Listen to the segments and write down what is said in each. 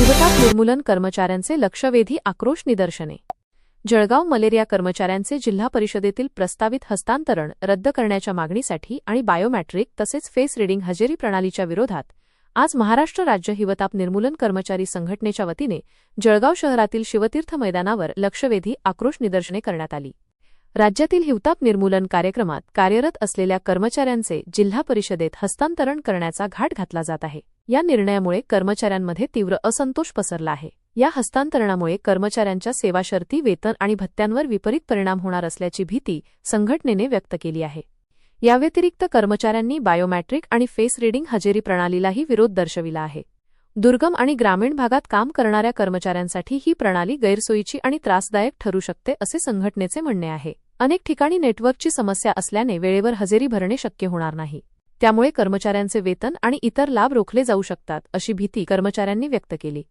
निर्मूलन कर्मचाऱ्यांचे लक्षवेधी आक्रोश निदर्शने. जळगाव मलेरिया कर्मचाऱ्यांचे जिल्हा परिषदेतील प्रस्तावित हस्तांतरण रद्द करण्याच्या मागणीसाठी आणि बायोमॅट्रिक तसेच फेस रिडिंग हजेरी प्रणालीच्या विरोधात आज महाराष्ट्र राज्य हिवताप निर्मूलन कर्मचारी संघटनेच्या वतीने जळगाव शहरातील शिवतीर्थ मैदानावर लक्षवेधी आक्रोश निदर्शने करण्यात आली. राज्यातील हिवताप निर्मूलन कार्यक्रमात कार्यरत असलेल्या कर्मचाऱ्यांचे जिल्हा परिषदेत हस्तांतरण करण्याचा घाट घातला जात आहे. या निर्णयामुळे कर्मचाऱ्यांमध्ये तीव्र असंतोष पसरला आहे. या हस्तांतरणामुळे कर्मचाऱ्यांच्या सेवाशर्ती वेतन आणि भत्त्यांवर विपरीत परिणाम होणार असल्याची भीती संघटनेने व्यक्त केली आहे. याव्यतिरिक्त कर्मचाऱ्यांनी बायोमॅट्रिक आणि फेस रिडिंग हजेरी प्रणालीलाही विरोध दर्शविला आहे. दुर्गम आणि ग्रामीण भागात काम करणाऱ्या कर्मचाऱ्यांसाठी ही प्रणाली गैरसोयीची आणि त्रासदायक ठरू शकते असे संघटनेचे म्हणणे आहे. अनेक ठिकाणी नेटवर्कची समस्या असल्याने वेळेवर हजेरी भरणे शक्य होणार नाही. त्यामुळे कर्मचाऱ्यांचे वेतन आणि इतर लाभ रोखले जाऊ शकतात अशी भीती कर्मचाऱ्यांनी व्यक्त केली.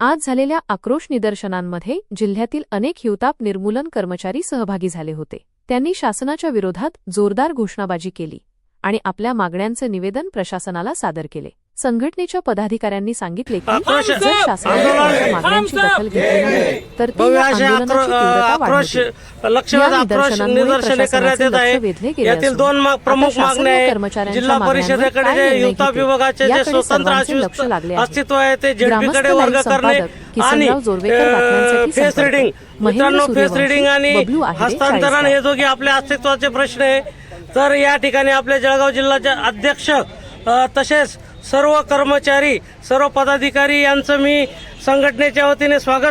आज झालेल्या आक्रोश निदर्शनांमध्ये जिल्ह्यातील अनेक हिवताप निर्मूलन कर्मचारी सहभागी झाले होते. त्यांनी शासनाच्या विरोधात जोरदार घोषणाबाजी केली आणि आपल्या मागण्यांचे निवेदन प्रशासनाला सादर केले. संघटनेच्या पदाधिकाऱ्यांनी सांगितले की जर शासनाने मागण्यांची दखल घेतली तर यातील दोन प्रमुख मागण्या कर्मचाऱ्यांच्या परिषदेकडे युवता? विभागाचे जे स्वतंत्र लक्ष लागले. अस्तित्व आहे ते झेडपीकडे वर्ग करणे आणि फेस. रिडिंग मित्रांनो फेस रिडिंग आणि हस्तांतरण. हे दोघे आपल्या अस्तित्वाचे प्रश्न आहे तर या ठिकाणी आपल्या जळगाव जिल्ह्याचे अध्यक्ष तसेच सर्व कर्मचारी सर्व पदाधिकारी यांचं मी संघटनेच्या वतीने स्वागत